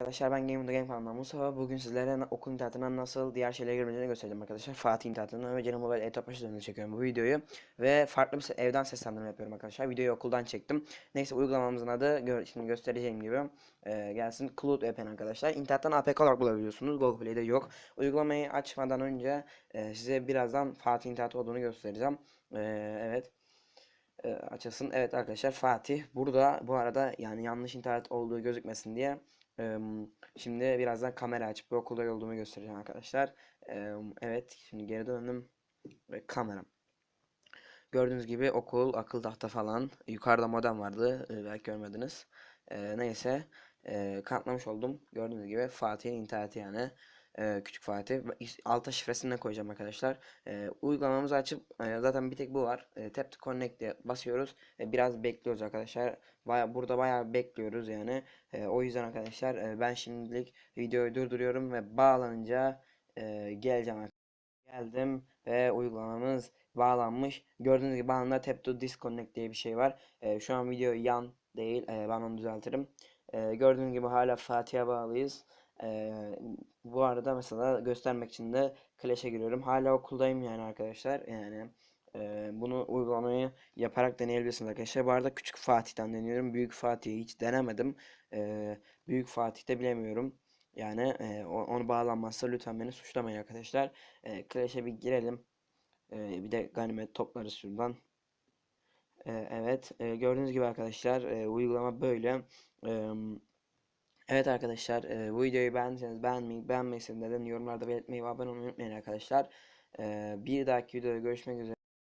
Arkadaşlar ben Game of the Game kanalından Mustafa. Bugün sizlere okul internetinden nasıl diğer şeylere girmeyeceğini göstereceğim arkadaşlar. Fatih internetinden ve Cem Mobile e-top üzerinde çekiyorum bu videoyu. Ve farklı bir evden seslendirme yapıyorum arkadaşlar. Videoyu okuldan çektim. Neyse uygulamamızın adı gör şimdi göstereceğim gibi e, gelsin. Cloud VPN arkadaşlar. İnternetten APK olarak bulabiliyorsunuz. Google Play'de yok. Uygulamayı açmadan önce e, size birazdan Fatih internet olduğunu göstereceğim. E, evet e, açılsın. Evet arkadaşlar Fatih burada bu arada yani yanlış internet olduğu gözükmesin diye e, şimdi birazdan kamera açıp bir okulda olduğumu göstereceğim arkadaşlar. E, evet şimdi geri döndüm ve kameram. Gördüğünüz gibi okul, akıl tahta falan. Yukarıda modem vardı. e, belki görmediniz. E, neyse e, kanıtlamış oldum. Gördüğünüz gibi Fatih'in interneti yani. E, küçük Fatih. Alta şifresini de koyacağım arkadaşlar. E, uygulamamızı açıp e, zaten bir tek bu var. E, tap to connect'e basıyoruz. E, biraz bekliyoruz arkadaşlar. Baya, burada bayağı bekliyoruz yani. E, o yüzden arkadaşlar e, ben şimdilik videoyu durduruyorum ve bağlanınca e, geleceğim arkadaşlar. Geldim ve uygulamamız bağlanmış. Gördüğünüz gibi anında tap to disconnect diye bir şey var. E, şu an video yan değil. E, ben onu düzeltirim. E, gördüğünüz gibi hala Fatih'e bağlıyız. Bu arada mesela göstermek için de Clash'e giriyorum. Hala okuldayım yani arkadaşlar. Yani e, bunu uygulamayı yaparak deneyebilirsiniz arkadaşlar. Bu arada küçük Fatih'ten deniyorum. Büyük Fatih'i hiç denemedim. E, büyük Fatih'te bilemiyorum. Yani e, onu bağlanmazsa lütfen beni suçlamayın arkadaşlar. E, Clash'e bir girelim. E, bir de ganimet toplarız şuradan. E, evet. e, gördüğünüz gibi arkadaşlar e, uygulama böyle. E, evet arkadaşlar e, bu videoyu beğendiyseniz beğenmeyi, beğenmezseniz neden yorumlarda belirtmeyi ve abone olmayı unutmayın arkadaşlar. E, bir dahaki videoda görüşmek üzere.